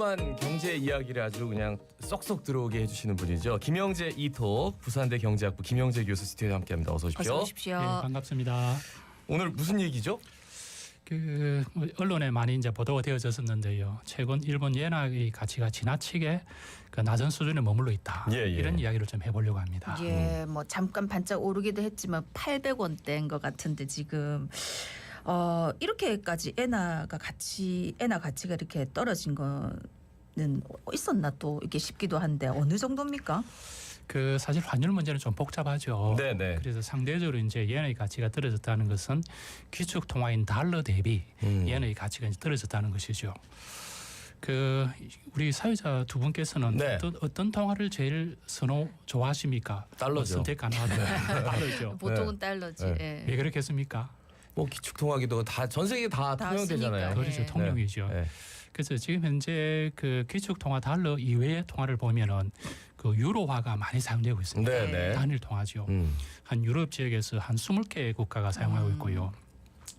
궁금한 경제 이야기를 아주 그냥 쏙쏙 들어오게 해주시는 분이죠. 김영재 이톡 부산대 경제학부 김영재 교수 스튜디오에 함께합니다. 어서 오십시오. 어서 오십시오. 예, 반갑습니다. 오늘 무슨 얘기죠? 그 뭐, 언론에 많이 이제 보도가 되어졌었는데요. 최근 일본 엔화의 가치가 지나치게 그 낮은 수준에 머물러 있다. 예, 예. 이런 이야기를 좀 해보려고 합니다. 예, 뭐 잠깐 반짝 오르기도 했지만 800원대인 것 같은데 지금 어 이렇게까지 엔화가 가치 엔화 가치가 이렇게 떨어진 거는 있었나 또 이게 싶기도 한데 어느 정도입니까? 그 사실 환율 문제는 좀 복잡하죠. 네네. 그래서 상대적으로 이제 엔의 가치가 떨어졌다는 것은 기축 통화인 달러 대비 음. 엔의 가치가 이제 떨어졌다는 것이죠. 그 우리 사회자 두 분께서는 네. 어떤 어떤 통화를 제일 선호 좋아하십니까? 달러죠. 뭐 선택 가능하죠. 달러죠. 보통은 달러지. 네. 예. 왜 그렇겠습니까? 뭐 기축 통화기도 다 전 세계 다다 통용되잖아요. 그렇죠. 네. 통용이죠. 네. 그래서 지금 현재 그 기축 통화 달러 이외의 통화를 보면은 그 유로화가 많이 사용되고 있습니다. 네, 네. 단일 통화죠. 음. 한 유럽 지역에서 한 20개 국가가 사용하고 음. 있고요.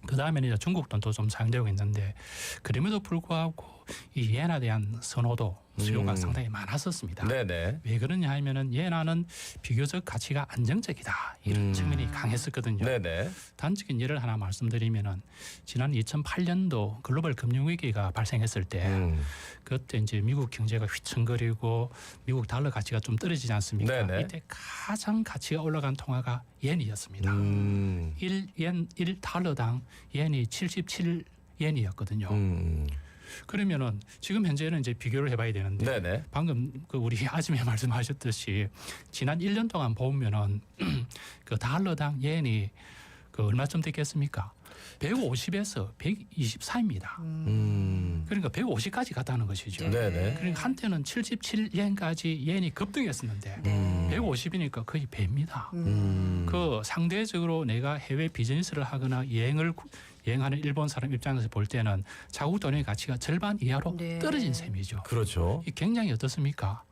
그 다음에는 이제 중국 돈도 좀 사용되고 있는데 그럼에도 불구하고 이 엔화에 대한 선호도 수요가 음. 상당히 많았었습니다. 네네. 왜 그러냐 하면은 엔화는 비교적 가치가 안정적이다 이런 음. 측면이 강했었거든요. 네네. 단적인 예를 하나 말씀드리면은 지난 2008년도 글로벌 금융위기가 발생했을 때 음. 그때 이제 미국 경제가 휘청거리고 미국 달러 가치가 좀 떨어지지 않습니까? 네네. 이때 가장 가치가 올라간 통화가 엔이었습니다. 음. 1엔 1달러당 엔이 77엔이었거든요. 음. 그러면은 지금 현재는 이제 비교를 해봐야 되는데 네네. 방금 그 우리 아침에 말씀하셨듯이 지난 1년 동안 보면은 그 달러당 엔이 그 얼마쯤 됐겠습니까? 150에서 124입니다. 음. 그러니까 150까지 갔다는 것이죠. 네네. 그러니까 한때는 77엔까지 엔이 급등했었는데 네. 150이니까 거의 배입니다. 음. 그 상대적으로 내가 해외 비즈니스를 하거나 여행을 여행하는 일본 사람 입장에서 볼 때는 자국 돈의 가치가 절반 이하로 네. 떨어진 셈이죠. 그렇죠. 이 굉장히 어떻습니까?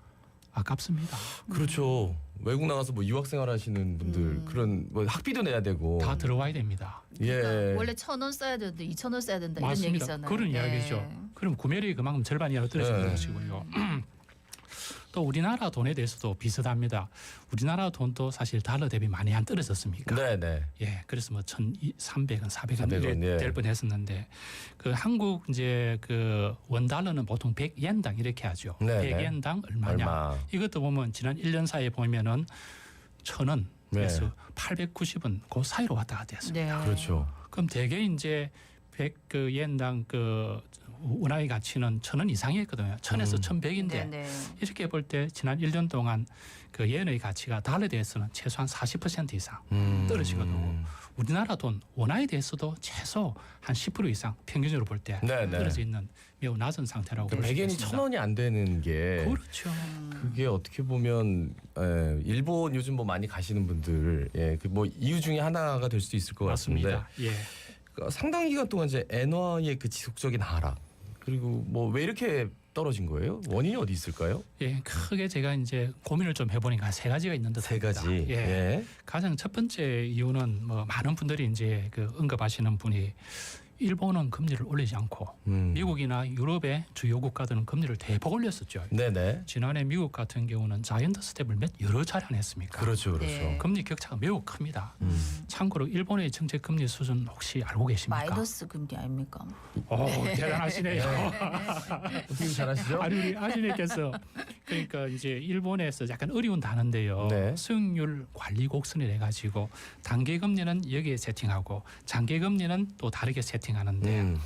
아깝습니다. 그렇죠. 외국 나가서 뭐 유학생활 하시는 분들 음. 그런 뭐 학비도 내야 되고 다 들어와야 됩니다. 그러니까 예. 원래 천 원 써야 되는데 이천 원 써야 된다 이런 맞습니다. 얘기잖아요. 그런 네. 이야기죠. 그럼 구매력이 그만큼 절반 이하로 떨어지는 네. 것이고요. 또 우리나라 돈에 대해서도 비슷합니다. 우리나라 돈도 사실 달러 대비 많이 안 떨어졌습니까? 네 네. 예, 그래서 뭐 1,300원, 400원 400원, 이래 예. 될 뻔했었는데 그 한국 이제 그 원달러는 보통 100엔당 이렇게 하죠. 네, 100엔당 얼마냐? 얼마? 이것도 보면 지난 1년 사이에 보면은 천 원에서 네. 890원 그 사이로 왔다 갔다 했습니다. 네. 그렇죠. 그럼 대개 이제 100그 엔당 그 원화의 가치는 천 원 이상이었거든요. 천에서 음. 천백인데 네, 네. 이렇게 볼 때 지난 1년 동안 그 엔의 가치가 달러에 대해서는 최소한 40% 이상 음. 떨어지거든요. 우리나라 돈 원화에 대해서도 최소 한10% 이상 평균적으로 볼때 네네. 떨어져 있는 매우 낮은 상태라고 볼수 백엔이 있습니다. 천 원이 안 되는 게 그렇죠. 그게 어떻게 보면 에, 일본 요즘 뭐 많이 가시는 분들 예, 그 뭐 이유 중에 하나가 될 수도 있을 것 같습니다. 맞습니다. 예. 그 상당 기간 동안 이제 엔화의 그 지속적인 하락 그리고 뭐 왜 이렇게 떨어진 거예요? 원인이 어디 있을까요? 예, 크게 제가 이제 고민을 좀 해보니까 세 가지가 있는 듯세 합니다. 가지. 예. 예. 가장 첫 번째 이유는 뭐 많은 분들이 이제 그 언급하시는 분이 일본은 금리를 올리지 않고 음. 미국이나 유럽의 주요 국가들은 금리를 대폭 올렸었죠. 네네. 지난해 미국 같은 경우는 자이언트 스텝을 몇 여러 차례 안 했습니까? 그렇죠, 그렇죠. 네. 금리 격차가 매우 큽니다. 음. 참고로 일본의 정책 금리 수준 혹시 알고 계십니까? 마이너스 금리 아닙니까? 오, 대단하시네요. 어떻게 잘하시죠? 아니 우리 아시네께서 그러니까 이제 일본에서 약간 어려운 단어인데요. 네. 수익률 관리 곡선을 해가지고 단기 금리는 여기에 세팅하고 장기 금리는 또 다르게 세팅하는데 음.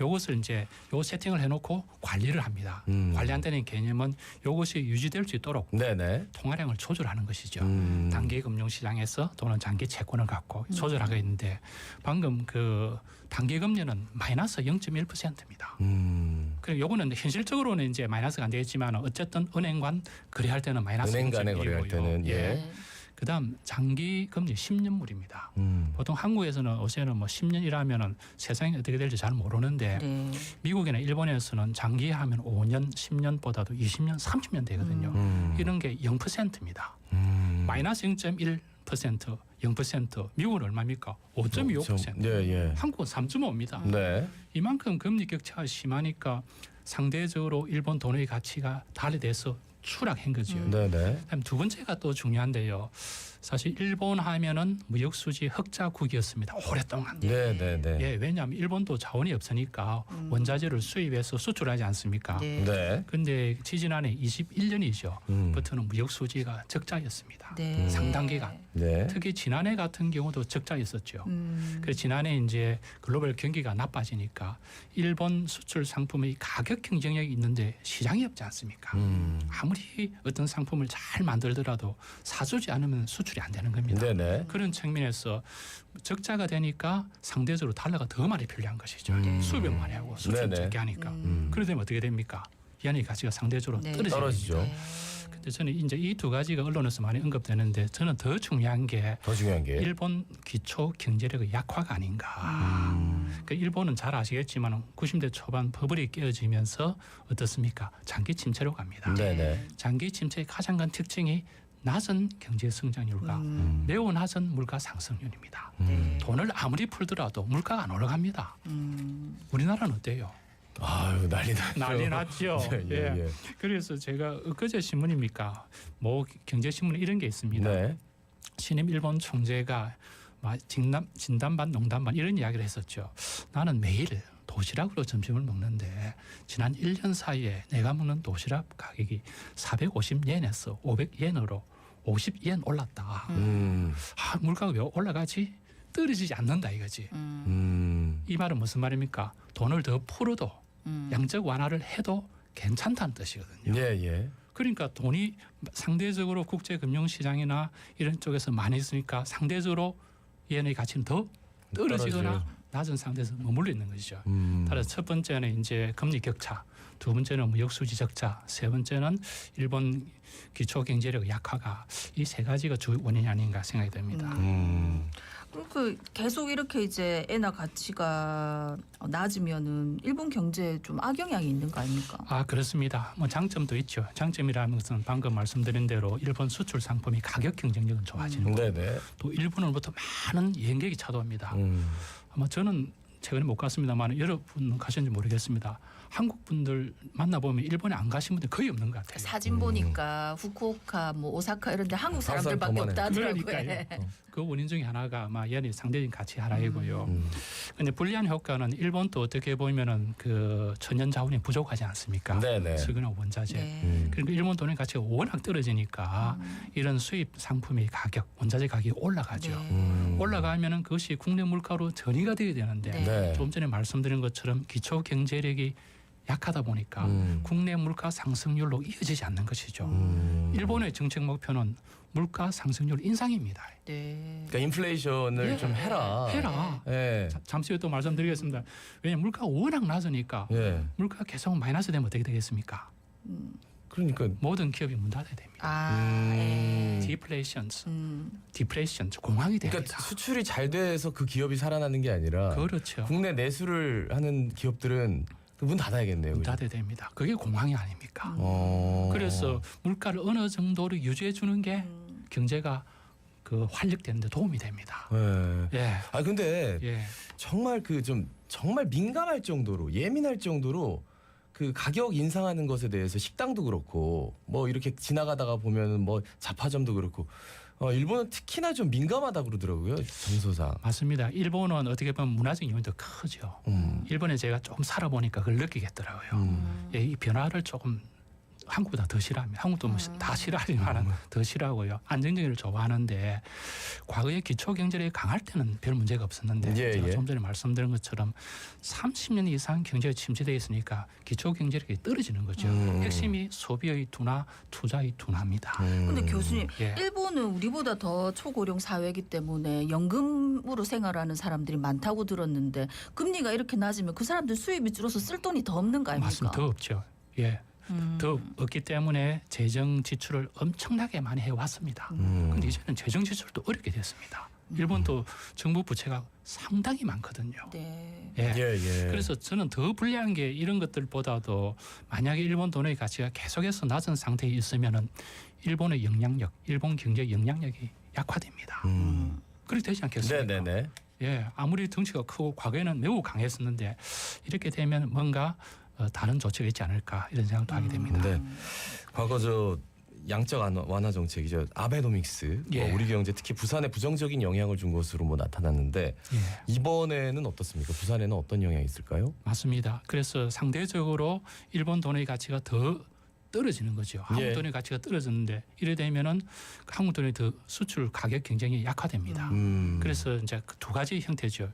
요것을 이제 요 세팅을 해놓고 관리를 합니다. 음. 관리한다는 개념은 요것이 유지될 수 있도록 네네. 통화량을 조절하는 것이죠. 음. 단기 금융 시장에서 또는 장기 채권을 갖고 조절하고 있는데 방금 그 단기 금리는 마이너스 0.1%입니다. 음. 그리고 요거는 현실적으로는 이제 마이너스가 안 되겠지만 어쨌든 은행 간 거래할 때는 마이너스 은행 간에 거래할 0.1이고요. 때는 예. 네. 그다음 장기 금리 10년물입니다. 음. 보통 한국에서는 요새는 뭐 10년이라면은 세상이 어떻게 될지 잘 모르는데 네. 미국이나 일본에서는 장기 하면 5년, 10년보다도 20년, 30년 되거든요. 음. 이런 게 0%입니다. 음. 마이너스 0.1%, 0%, 미국은 얼마입니까? 5.25%. 예, 예. 한국은 3.5입니다. 네. 이만큼 금리 격차가 심하니까 상대적으로 일본 돈의 가치가 달리돼서 추락한 거죠. 음. 네네. 그다음 두 번째가 또 중요한데요. 사실 일본 하면은 무역 수지 흑자국이었습니다. 오랫동안. 네네 네. 예, 왜냐하면 일본도 자원이 없으니까 음. 원자재를 수입해서 수출하지 않습니까? 네. 네. 근데 지지난해 21년이죠. 음. 부터는 무역 수지가 적자였습니다. 네. 상당 기간. 네. 특히 지난해 같은 경우도 적자였었죠. 음. 그래서 지난해 이제 글로벌 경기가 나빠지니까 일본 수출 상품의 가격 경쟁력이 있는데 시장이 없지 않습니까? 음. 아무리 어떤 상품을 잘 만들더라도 사주지 않으면 수출이 안 되는 겁니다. 네네. 그런 측면에서 적자가 되니까 상대적으로 달러가 더 많이 필요한 것이죠. 음. 수입을 많이 하고 수출 네네. 적게 하니까. 음. 그러다 보면 어떻게 됩니까? 연의 가치가 상대적으로 네. 떨어지죠. 떨어지죠. 네. 근데 저는 이제 이 두 가지가 언론에서 많이 언급되는데 저는 더 중요한 게 더 중요한 게. 일본 기초 경제력의 약화가 아닌가. 음. 그러니까 일본은 잘 아시겠지만 90대 초반 버블이 깨어지면서 어떻습니까? 장기 침체로 갑니다. 네네. 장기 침체의 가장 큰 특징이 낮은 경제 성장률과 음. 매우 낮은 물가 상승률입니다. 음. 돈을 아무리 풀더라도 물가가 안 올라갑니다. 음. 우리나라는 어때요? 아유 난리 나죠. 난리 났죠. 예, 예, 예. 그래서 제가 엊그제 신문입니까? 뭐 경제신문에 이런 게 있습니다. 네. 신임 일본 총재가 막 진단, 진단반 농담반 이런 이야기를 했었죠. 나는 매일 도시락으로 점심을 먹는데 지난 1년 사이에 내가 먹는 도시락 가격이 450엔에서 500엔으로 50엔 올랐다. 음. 아, 물가가 왜 올라가지? 떨어지지 않는다 이거지. 음. 음. 이 말은 무슨 말입니까? 돈을 더 풀어도 음. 양적 완화를 해도 괜찮다는 뜻이거든요. 예 예. 그러니까 돈이 상대적으로 국제 금융 시장이나 이런 쪽에서 많이 있으니까 상대적으로 예의 가치는 더 떨어지거나 떨어져요. 낮은 상태에서 머물러 있는 것이죠. 음. 따라서 첫 번째는 이제 금리 격차, 두 번째는 무역 수지 적자, 세 번째는 일본 기초 경제력 약화가 이 세 가지가 주 원인이 아닌가 생각이 됩니다. 음. 그 계속 이렇게 이제 엔화 가치가 낮으면은 일본 경제에 좀 악영향이 있는 거 아닙니까? 아 그렇습니다. 뭐 장점도 있죠. 장점이라는 것은 방금 말씀드린 대로 일본 수출 상품이 가격 경쟁력은 좋아지는 거. 네네. 또 일본으로부터 많은 여행객이 찾아옵니다. 음. 아마 저는 최근에 못 갔습니다만 여러분 가셨는지 모르겠습니다. 한국 분들 만나 보면 일본에 안 가신 분들 거의 없는 것 같아요. 사진 보니까 후쿠오카, 뭐 오사카 이런 데 한국 사람 사람들밖에 더만해. 없다 하더라고요. 그러니까요. 그 원인 중에 하나가 아마 연이 상대적인 가치 하나이고요. 음. 근데 불리한 효과는 일본도 어떻게 보면은 그 천연 자원이 부족하지 않습니까? 네네. 석유나 원자재. 네. 음. 그러니까 일본 돈의 가치가 워낙 떨어지니까 음. 이런 수입 상품의 가격, 원자재 가격이 올라가죠. 네. 음. 올라가면은 그것이 국내 물가로 전이가 되게 되는데 네. 네. 조금 전에 말씀드린 것처럼 기초 경제력이 약하다 보니까 음. 국내 물가 상승률로 이어지지 않는 것이죠. 음. 일본의 정책 목표는 물가 상승률 인상입니다. 네. 그러니까 인플레이션을 예. 좀 해라. 해라. 예. 자- 잠시 후에 또 말씀드리겠습니다. 왜냐하면 물가가 워낙 낮으니까 예. 물가가 계속 마이너스 되면 어떻게 되겠습니까? 음. 그러니까 모든 기업이 문 닫아야 됩니다. 아, 음. 예. 디플레이션, 음. 디플레이션, 공황이 됩니다. 그러니까 수출이 잘 돼서 그 기업이 살아나는 게 아니라 그렇죠. 국내 내수를 하는 기업들은 그문 닫아야겠네요. 문? 닫아야 됩니다. 그게 공황이 아닙니까? 어. 그래서 물가를 어느 정도로 유지해 주는 게 음. 경제가 그 활력되는데 도움이 됩니다. 예. 예, 아 근데 예, 정말 그 좀 정말 민감할 정도로 예민할 정도로 그 가격 인상하는 것에 대해서 식당도 그렇고 뭐 이렇게 지나가다가 보면은 뭐 잡화점도 그렇고 어 일본은 특히나 좀 민감하다 그러더라고요 정서상. 맞습니다. 일본은 어떻게 보면 문화적 요인도 크죠. 음. 일본에 제가 조금 살아보니까 그걸 느끼겠더라고요. 음. 예, 이 변화를 조금 한국보다 더 싫어합니다. 한국도 뭐 음. 다 싫어하지만 더 싫어하고요. 안정적을 좋아하는데 과거에 기초 경제력이 강할 때는 별 문제가 없었는데 예, 제가 예. 좀 전에 말씀드린 것처럼 30년 이상 경제가 침체돼 있으니까 기초 경제력이 떨어지는 거죠. 음. 핵심이 소비의 둔화, 투자의 둔화입니다. 음. 근데 교수님 예. 일본은 우리보다 더 초고령 사회이기 때문에 연금으로 생활하는 사람들이 많다고 들었는데 금리가 이렇게 낮으면 그 사람들 수입이 줄어서 쓸 돈이 더 없는 거 아닙니까? 맞습니다. 더 없죠. 예, 음. 더 없기 때문에 재정 지출을 엄청나게 많이 해왔습니다. 음. 근데 이제는 재정 지출도 어렵게 됐습니다. 일본도 정부 부채가 상당히 많거든요. 네. 예. 예 예. 그래서 저는 더 불리한 게 이런 것들보다도 만약에 일본 돈의 가치가 계속해서 낮은 상태에 있으면은 일본의 영향력, 일본 경제 영향력이 약화됩니다. 음. 그렇게 되지 않겠습니까? 네네네. 예, 아무리 덩치가 크고 과거에는 매우 강했었는데 이렇게 되면 뭔가 어, 다른 조치가 있지 않을까 이런 생각도 하게 됩니다. 네. 과거 저 양적 완화, 정책이죠. 아베노믹스. 예. 뭐 우리 경제 특히 부산에 부정적인 영향을 준 것으로 뭐 나타났는데 예. 이번에는 어떻습니까? 부산에는 어떤 영향이 있을까요? 맞습니다. 그래서 상대적으로 일본 돈의 가치가 더 떨어지는 거죠. 한국 예. 돈의 가치가 떨어졌는데 이래 되면은 한국 돈의 더 수출 가격 경쟁이 약화됩니다. 음. 그래서 이제 그두 가지 형태죠.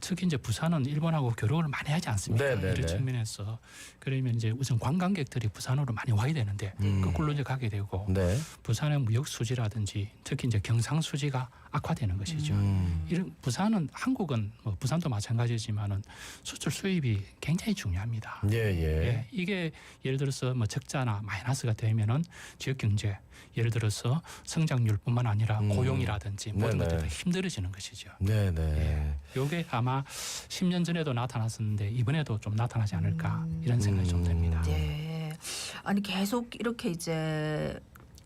특히 이제 부산은 일본하고 교류를 많이 하지 않습니까? 네, 네, 이런 네. 측면에서 그러면 이제 우선 관광객들이 부산으로 많이 와야 되는데 음. 거꾸로 이제 가게 되고 네. 부산의 무역 수지라든지 특히 이제 경상 수지가 악화되는 것이죠. 음. 이런 부산은 한국은 뭐 부산도 마찬가지지만은 수출 수입이 굉장히 중요합니다. 예, 예. 예, 이게 예를 들어서 뭐 적자나 마이너스가 되면은 지역 경제 예를 들어서 성장률뿐만 아니라 음. 고용이라든지 모든 네네. 것들이 다 힘들어지는 것이죠. 네, 네. 요게 아마 10년 전에도 나타났었는데 이번에도 좀 나타나지 않을까 음. 이런 생각 이좀 듭니다. 음. 네. 아니 계속 이렇게 이제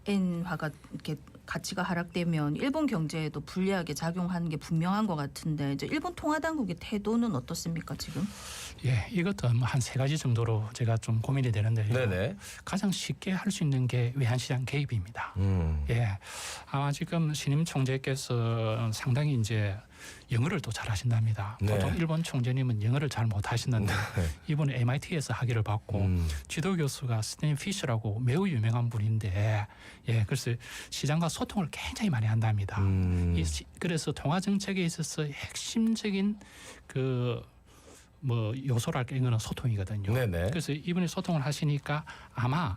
엔화가 이렇게 가치가 하락되면 일본 경제에도 불리하게 작용하는 게 분명한 것 같은데 이제 일본 통화 당국의 태도는 어떻습니까 지금? 예, 이것도 한 세 가지 정도로 제가 좀 고민이 되는데요. 네, 네. 가장 쉽게 할 수 있는 게 외환시장 개입입니다. 음. 예, 아마 지금 신임 총재께서 상당히 이제 영어를 또 잘하신답니다. 네. 보통 일본 총재님은 영어를 잘 못하시는데 이번에 MIT에서 학위를 받고 음. 지도 교수가 스탠 피셔라고 매우 유명한 분인데 예, 그래서 시장과 소통을 굉장히 많이 한답니다. 음. 이 시- 그래서 통화 정책에 있어서 핵심적인 그뭐 요소랄까 이거는 소통이거든요. 네네. 그래서 이번에 소통을 하시니까 아마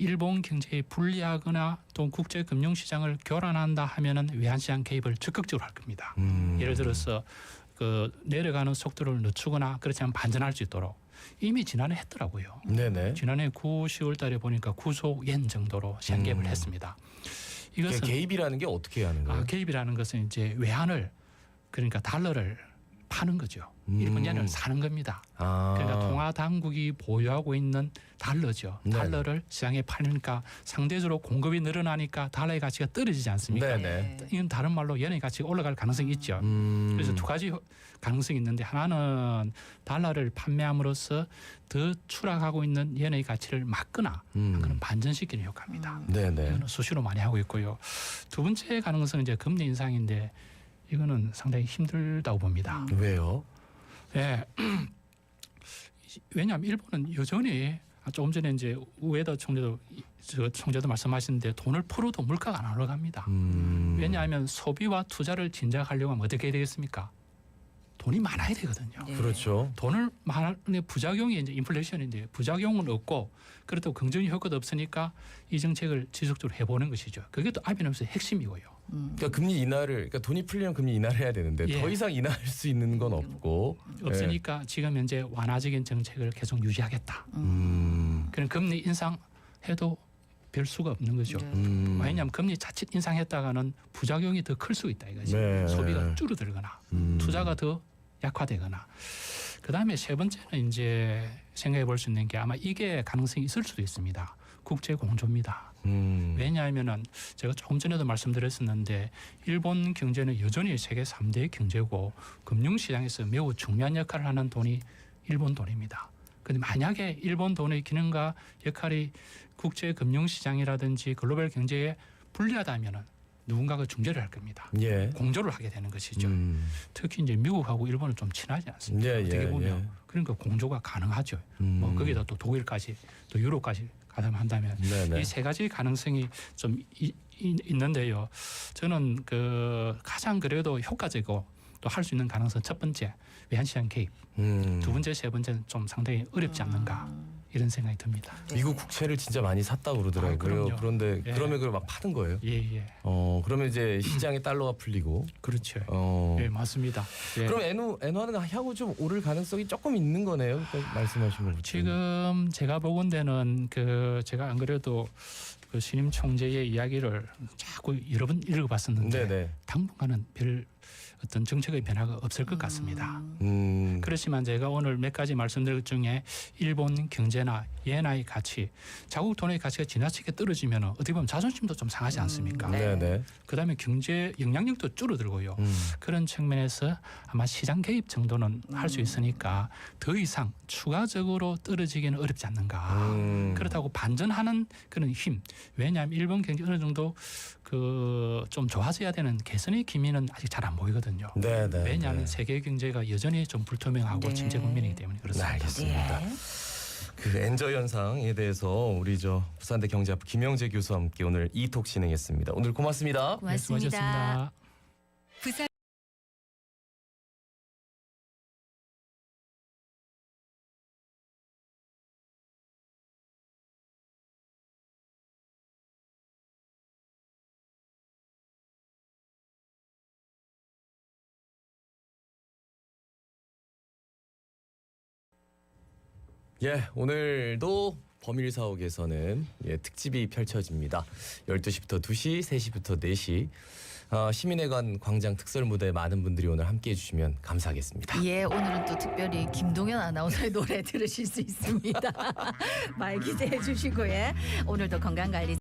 일본 경제에 불리하거나 또 국제 금융 시장을 교란한다 하면은 외환 시장 개입을 적극적으로 할 겁니다. 음. 예를 들어서 그 내려가는 속도를 늦추거나 그렇지 않으면 반전할 수 있도록 이미 지난해 했더라고요. 네네. 지난해 9, 10월 달에 보니까 9조 엔 정도로 시장 개입을 음. 했습니다. 그 이것은 개입이라는 게 어떻게 하는 거예요? 아, 개입이라는 것은 이제 외환을 그러니까 달러를 파는 거죠. 음. 일본 연을 사는 겁니다. 아. 그러니까 통화 당국이 보유하고 있는 달러죠. 네. 달러를 시장에 팔니까 상대적으로 공급이 늘어나니까 달러의 가치가 떨어지지 않습니까? 네네. 이건 다른 말로 연의 가치가 올라갈 가능성이 있죠. 음. 그래서 두 가지 가능성이 있는데 하나는 달러를 판매함으로써 더 추락하고 있는 연의 가치를 막거나 음. 그런 반전시키는 효과입니다. 네네. 이거는 수시로 많이 하고 있고요. 두 번째 가능성은 이제 금리 인상인데 이거는 상당히 힘들다고 봅니다. 왜요? 예. 왜냐하면 일본은 여전히 아, 조금 전에 이제 우에다 총재도 이- 저 총재도 말씀하셨는데 돈을 풀어도 물가가 안 올라갑니다. 음. 왜냐하면 소비와 투자를 진작하려고 하면 어떻게 해야 되겠습니까? 돈이 많아야 되거든요. 네. 그렇죠. 돈을 많은 부작용이 이제 인플레이션인데 부작용은 없고 그렇다고 긍정 효과도 없으니까 이 정책을 지속적으로 해보는 것이죠. 그게 또 아베노믹스의 핵심이고요. 음. 그러니까 금리 인하를 그러니까 돈이 풀리면 금리 인하를 해야 되는데 예. 더 이상 인하할 수 있는 건 없고 없으니까 지금 현재 완화적인 정책을 계속 유지하겠다. 음. 그럼 금리 인상 해도 별 수가 없는 거죠. 네. 음. 왜냐하면 금리 자칫 인상했다가는 부작용이 더 클 수 있다 이거지. 네. 소비가 줄어들거나 음. 투자가 더 약화되거나. 그 다음에 세 번째는 이제 생각해 볼 수 있는 게 아마 이게 가능성이 있을 수도 있습니다. 국제 공조입니다. 음. 왜냐하면은 제가 조금 전에도 말씀드렸었는데 일본 경제는 여전히 세계 3대 경제고 금융시장에서 매우 중요한 역할을 하는 돈이 일본 돈입니다. 근데 만약에 일본 돈의 기능과 역할이 국제 금융시장이라든지 글로벌 경제에 불리하다면은 누군가가 중재를 할 겁니다. 예. 공조를 하게 되는 것이죠. 음. 특히 이제 미국하고 일본은 좀 친하지 않습니까? 예, 어떻게 예, 보면 예. 그러니까 공조가 가능하죠. 음. 뭐 거기다 또 독일까지 또 유럽까지 가담한다면 네네. 이세 가지 가능성이 좀 이, 이, 있는데요. 저는 그 가장 그래도 효과적이고 또 할 수 있는 가능성 첫 번째 외환시장 개입, 음. 두 번째, 세 번째는 좀 상당히 어렵지 않는가 음. 이런 생각이 듭니다. 네. 미국 국채를 진짜 많이 샀다 고 아, 그러더라고요. 그럼요. 그런데 예. 그러면 그걸 막 파는 거예요. 예, 예, 어 그러면 이제 시장에 달러가 풀리고 그렇죠. 어 예, 맞습니다. 예. 그럼 엔화 엔화는 향후 좀 오를 가능성이 조금 있는 거네요. 그러니까 말씀하신 것 지금 제가 보건대는 그 제가 안 그래도 그 신임 총재의 이야기를 자꾸 여러 번 읽어봤었는데 네네. 당분간은 별 어떤 정책의 변화가 없을 것 같습니다. 음. 그렇지만 제가 오늘 몇 가지 말씀드릴 것 중에 일본 경제나 예나의 가치, 자국 돈의 가치가 지나치게 떨어지면 어떻게 보면 자존심도 좀 상하지 않습니까? 음, 네, 네. 그다음에 경제 영향력도 줄어들고요. 음. 그런 측면에서 아마 시장 개입 정도는 할 수 있으니까 더 이상 추가적으로 떨어지기는 어렵지 않는가. 음. 그렇다고 반전하는 그런 힘. 왜냐하면 일본 경제 어느 정도 그 좀 좋아져야 되는 개선의 기미는 아직 잘 안 보이거든요. 네, 네. 왜냐하면 네. 세계 경제가 여전히 좀 불투명하고 네. 침체 국면이기 때문에 네, 그렇습니다. 알겠습니다. 네. 그 엔저 현상에 대해서 우리 저 부산대 경제학부 김영재 교수와 함께 오늘 이톡 진행했습니다. 오늘 고맙습니다. 네, 수고하셨습니다. 부산 예, 오늘도 범일 사옥에서는 예, 특집이 펼쳐집니다. 12시부터 2시, 3시부터 4시. 어, 시민회관 광장 특설 무대에 많은 분들이 오늘 함께 해주시면 감사하겠습니다. 예, 오늘은 또 특별히 김동현 아나운서의 노래 들으실 수 있습니다. 많이 기대해 주시고 예. 오늘도 건강 관리